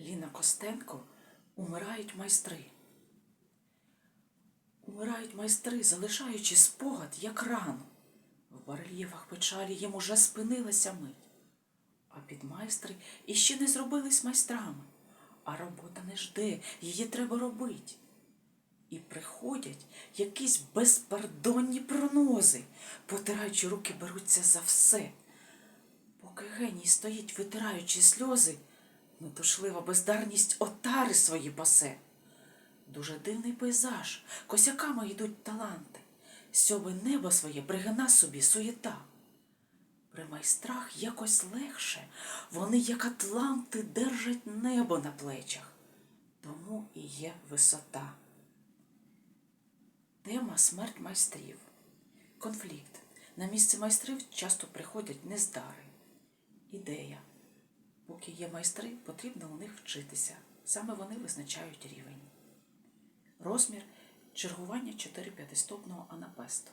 Ліна Костенко умирають майстри. Умирають майстри, залишаючи спогад, як рану. В барельєфах печалі їм уже спинилася мить. А підмайстри іще не зробились майстрами. А робота не жде, її треба робить. І приходять якісь безпардонні пронози, потираючи руки, беруться за все. Поки геній стоїть, витираючи сльози, метушлива бездарність отари свої пасе. Дуже дивний пейзаж, косяками йдуть таланти. Сьоби небо своє пригина собі суєта. При майстрах якось легше, вони, як атланти, держать небо на плечах. Тому і є висота. Тема смерть майстрів. Конфлікт. На місце майстрів часто приходять нездари. Ідея. Поки є майстри, потрібно у них вчитися. Саме вони визначають рівень. Розмір чергування 4 п'ятистопного анапесту.